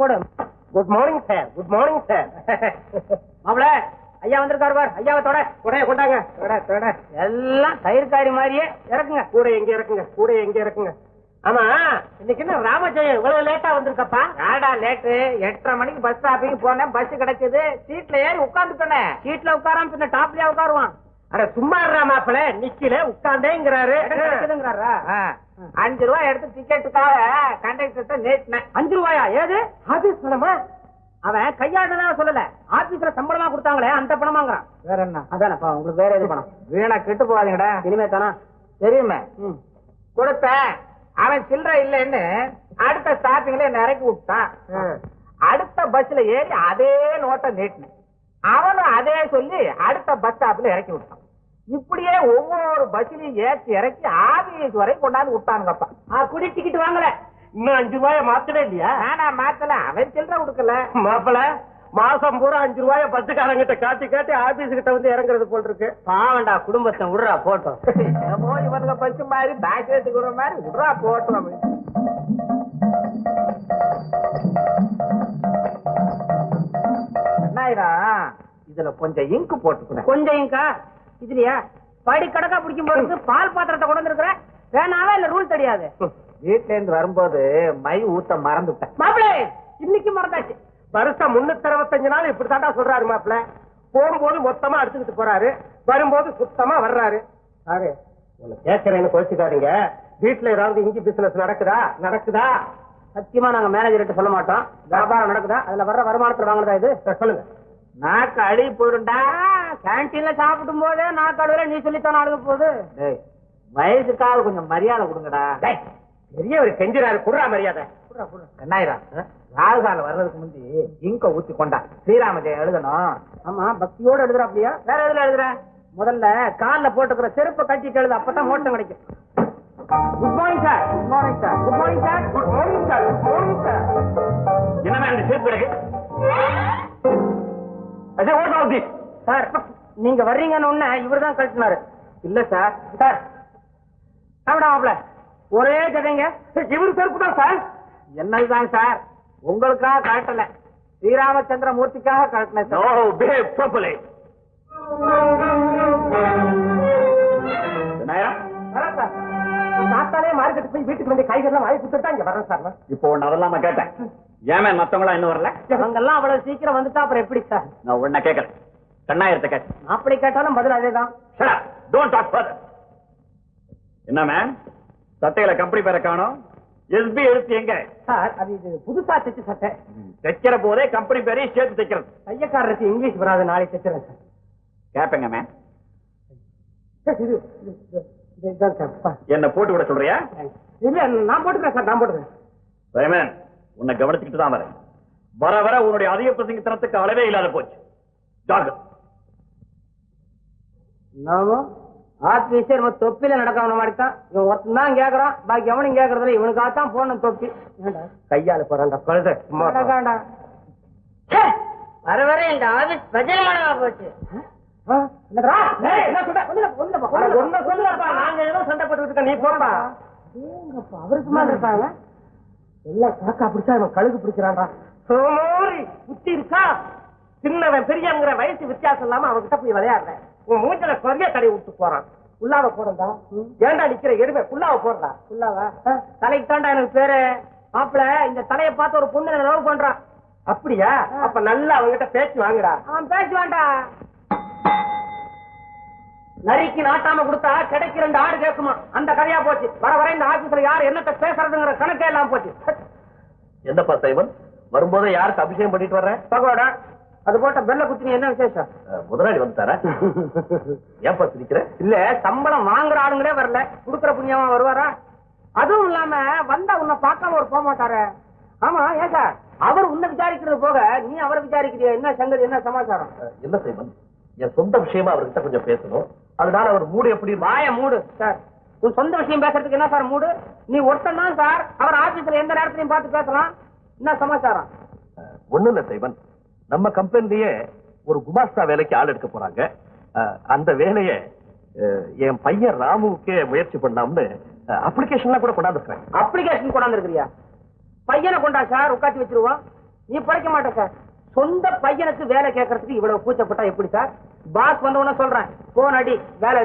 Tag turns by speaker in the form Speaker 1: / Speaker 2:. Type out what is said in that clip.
Speaker 1: போடு.
Speaker 2: Good morning sir good morning sir
Speaker 1: மாப்பிள ஐயா வந்திருக்காரு பார். ஐயாவை தொட.
Speaker 2: கொடைய கொண்டாங்க. தொட தொட.
Speaker 1: எல்லாம் தயிர்காரி மாதிரியே இறக்குங்க.
Speaker 2: கூட எங்க இருக்குங்க கூட எங்க இருக்குங்க ஆமா இன்னைக்கு என்ன ராமஜெயம்? இவ்வளவு லேட்டா வந்திருக்கப்பா.
Speaker 1: ஆடா லேட்டு எட்டரை மணிக்கு பஸ் ஸ்டாப்பிங் போனேன். பஸ் கிடைச்சது. சீட்ல ஏறி உட்காந்துட்டேன் சீட்ல உட்காராம பின்ன டாப்லயே உட்காருவான்.
Speaker 2: அட சும்மா மாப்பிள. நிக்கல உட்கார்ந்தேங்கிறாரு?
Speaker 1: அஞ்சு ரூபாய் எடுத்து டிக்கெட்டுக்காக கண்டக்டர் நேட்டினேன். அஞ்சு ரூபாயா? ஏது?
Speaker 2: ஆபீஸ் பணமா
Speaker 1: அவன் கையாடுனா சொல்லல. ஆபீஸ்ல சம்பளமா கொடுத்தாங்களே அந்த பணமாங்கிறான். வேற என்ன? அதானப்பா உங்களுக்கு வேற எது பணம்? வீணா கெட்டு போகாதீங்கடா. இனிமே தானா தெரியுமே கொடுத்தேன். அவன் சில்லற இல்லைன்னு அடுத்த ஸ்டாப்பிங்ல என்ன இறக்கி விட்டான். அடுத்த பஸ்ல ஏறி அதே நோட்டை நீட்டினேன். அவனும் அதே சொல்லி அடுத்த பஸ் ஸ்டாப்ல இறக்கி விட்டான். இப்படியே ஒவ்வொரு பஸ்லயும் ஏற்றி இறக்கி ஆபீஸ் வரை கொண்டாந்து விட்டானுங்கப்பா. குடி டிக்கெட் வாங்கல.
Speaker 2: இன்னும் அஞ்சு ரூபாய மாத்தவே இல்லையா?
Speaker 1: நானா மாத்தல. அவன் சில்லற கொடுக்கல
Speaker 2: மாப்பிள மாசம் பூரா அஞ்சு ரூபாய பத்துக்காரங்கிட்ட காட்டி காட்டி ஆபீஸ் கிட்ட வந்து இறங்குறது போல் இருக்கு
Speaker 1: பாவண்டா குடும்பத்தை விடுறா போட்டோம். இவனுங்க பச்சு மாதிரி பேக் எடுத்துக்கிற மாதிரி விடுறா போட்டோம் என்னாயிரா? இதுல கொஞ்சம் இங்கு போட்டுக்கிறேன் கொஞ்சம் இங்கா இதுலயா? படி கடக்கா பிடிக்கும் போது பால் பாத்திரத்தை கொண்டு வந்திருக்கிற? வேணாவே இல்ல ரூல் தெரியாது. வீட்ல இருந்து வரும்போது மை ஊத்த மறந்துட்டேன். மாப்பிளே இன்னைக்கு மறந்தாச்சு.
Speaker 2: வருஷம் முன்னூத்தி அறுபத்தஞ்சு நாள் இப்படித்தாண்டா சொல்றாரு மாப்பிள. போகும்போது மொத்தமா அடிச்சுக்கிட்டு போறாரு. வரும்போது சுத்தமா வர்றாரு. சாரு உன்னை கேட்கறேன்னு கோச்சுக்காதீங்க. வீட்டுல ஏதாவது இஞ்சி பிசினஸ் நடக்குதா? நடக்குதா?
Speaker 1: சத்தியமா நாங்க மேனேஜர்கிட்ட சொல்ல மாட்டோம். வியாபாரம் நடக்குதா? அதுல வர்ற வருமானத்துல வாங்குறதா இது?
Speaker 2: சொல்லுங்க.
Speaker 1: நாக்கு அடி போயிடும்டா. கேன்டீன்ல சாப்பிடும் போதே நாக்கு அழுவல நீ சொல்லித்தான அழுக போகுது. வயசுக்காக கொஞ்சம் மரியாதை கொடுங்கடா.
Speaker 2: டேய், பெரியவர் கெஞ்சிறாரு குடுறா மரியாதை.
Speaker 1: என்னாயிரா? ராகுகால வர்றதுக்கு முந்தி இங்க ஊத்தி கொண்டா. ஸ்ரீராம ஜெயம் எழுதணும். ஆமா பக்தியோட எழுதுற அப்படியா வேற எதுல எழுதுற? முதல்ல கால்ல போட்டுக்கிற செருப்பை கட்டிட்டு எழுது அப்பதான் மோட்டம் கிடைக்கும். Good morning sir good morning sir good morning sir
Speaker 2: good morning sir good morning sir
Speaker 3: என்ன இந்த சேர்ப்பு கிடக்கு? ஓட் திஸ்
Speaker 1: சார் நீங்க வர்றீங்கன்னு உடனே இவர் தான் கழட்டினாரு. இல்ல சார் சார் சாப்பிடா மாப்ள ஒரே கதைங்க. இவர் செருப்பு தான் சார். என்னதுதான் சார் உங்களுக்காக கழட்டல. ஸ்ரீராமச்சந்திர மூர்த்திக்காக கழட்டினேன்
Speaker 2: சாத்தாலே மார்க்கெட் போய் வீட்டுக்கு வந்து காய்கறிலாம் வாங்கி கொடுத்துட்டு இங்க வரேன் சார்.
Speaker 3: இப்போ ஒன்னு அதெல்லாம் கேட்டேன். ஏமே மத்தவங்களா இன்னும் வரல?
Speaker 1: அவங்கெல்லாம் அவ்வளவு சீக்கிரம் வந்துட்டா அப்புறம் எப்படி சார்?
Speaker 3: நான் உன்ன கேட்கல கண்ணாயிரத்தை கேட்டேன்
Speaker 1: அப்படி கேட்டாலும் பதில் அதேதான்.
Speaker 3: Don't talk further. என்ன மேம் சட்டையில கம்பெனி பேரை காணோம். எஸ்பி எழுத்து எங்க?
Speaker 1: சார் அது இது புதுசா தைச்ச சட்டை.
Speaker 3: தைக்கிற போதே கம்பெனி பேரையும் சேர்த்து தைக்கிறது.
Speaker 1: தையக்காரருக்கு இங்கிலீஷ் வராது நாளைக்கு தைக்கிறேன் சார்.
Speaker 3: கேப்பேங்க மேம். என்ன போட்டு விட சொல்றியா?
Speaker 1: இல்ல நான் போட்டுக்கிறேன் சார் நான் போட்டுக்கிறேன்.
Speaker 3: சைமன் உன்னை கவனிச்சுக்கிட்டு தான் வரேன். வர வர உன்னுடைய அதிக பிரசங்கத்தனத்துக்கு அளவே இல்லாத போச்சு. ஜாகிரதை
Speaker 1: நாம ஆபீஸே நம்ம தொப்பில நடக்காத மாதிரி தான் இவன் ஒருத்தன் தான் கேக்குறான். பாக்கி எவனும் கேக்குறதுல இவனுக்காக தான் போடணும் தொப்பி. ஏன்டா?
Speaker 2: கையால போறான்டா
Speaker 1: வேண்டா.
Speaker 4: வர வர இந்த ஆபீஸ் பஜனமானமா போச்சு.
Speaker 1: அவருக்கு மாதிரி இருக்காங்க?
Speaker 2: எல்லாம் காக்கா பிடிச்சா இவன் கழுகு பிடிக்கிறான்டா. சோமோரி புத்தி இருக்கா? சின்னவன் பெரியவங்கிற வயசு வித்தியாசம் இல்லாம அவன்கிட்ட போய் விளையாடுறேன். உன் மூஞ்சில சொரிய தடவி விட்டு போறான். உள்ளாவ போறா ஏன்டா நிக்கிற எருமை? உள்ளாவ போடுறா
Speaker 1: உள்ளவா? தலைக்கு தாண்டா எனக்கு பேரு. மாப்பிள இந்த தலையை பார்த்து ஒரு பொண்ணு லவ் பண்றான்
Speaker 2: அப்படியா? அப்ப நல்லா அவன்கிட்ட பேச்சு வாங்குடா.
Speaker 1: அவன் பேசுவான்டா நரிக்கு நாட்டாம கொடுத்தா கிடைக்கு ரெண்டு ஆடு கேட்குமா? அந்த கதையா போச்சு. வர வர இந்த ஆபீஸ்ல யார் என்னத்த பேசுறதுங்கிற கணக்கே எல்லாம் போச்சு.
Speaker 3: என்னப்பா சைமன் வரும்போதே யாருக்கு அபிஷேகம் பண்ணிட்டு வர்றேன்
Speaker 1: பகவாடா அது போட்ட பெல்ல குத்தினி என்ன விசேஷம்?
Speaker 3: முதலாளி வந்துட்டாரா? ஏன்பா சிரிக்கிற?
Speaker 1: இல்ல சம்பளம் வாங்குற ஆளுங்களே வரல. குடுக்கற புண்ணியமா வருவாரா? அதுவும் இல்லாம வந்தா உன்னை பார்க்காம ஒரு போக மாட்டாரு. ஆமா ஏன் சார்? அவர் உன்னை விசாரிக்கிறது போக நீ அவரை விசாரிக்கிறியா? என்ன சங்கதி என்ன சமாச்சாரம்?
Speaker 3: என்ன சைமன்? என் சொந்த விஷயமா அவர்கிட்ட கொஞ்சம் பேசணும். அதனால அவர் மூடு எப்படி?
Speaker 1: வாய மூடு சார். உன் சொந்த விஷயம் பேசுறதுக்கு என்ன சார் மூடு? நீ ஒருத்தன் தான் சார். அவர் ஆபீஸ்ல எந்த நேரத்திலையும் பார்த்து பேசலாம். என்ன சமாச்சாரம்?
Speaker 3: ஒண்ணு இல்ல சைமன். நம்ம கம்பெனிலேயே ஒரு குமாஸ்தா வேலைக்கு ஆள் எடுக்க போறாங்க. அந்த வேலையை என் பையன் ராமுவுக்கே முயற்சி பண்ணலாம்னு அப்ளிகேஷன்லாம் கூட கொண்டாந்துருக்கேன்
Speaker 1: அப்ளிகேஷன் கொண்டாந்துருக்கிறியா? பையனை கொண்டா சார் உட்காந்து வச்சிருவோம் நீ பழைக்க மாட்டேன் சார். சொந்த பையனுக்கு வேலை கேட்கறதுக்கு இவ்வளவு கூச்சப்பட்டா எப்படி சார்? பாஸ் வந்த உடனே சொல்றேன் போன் அடி வேலை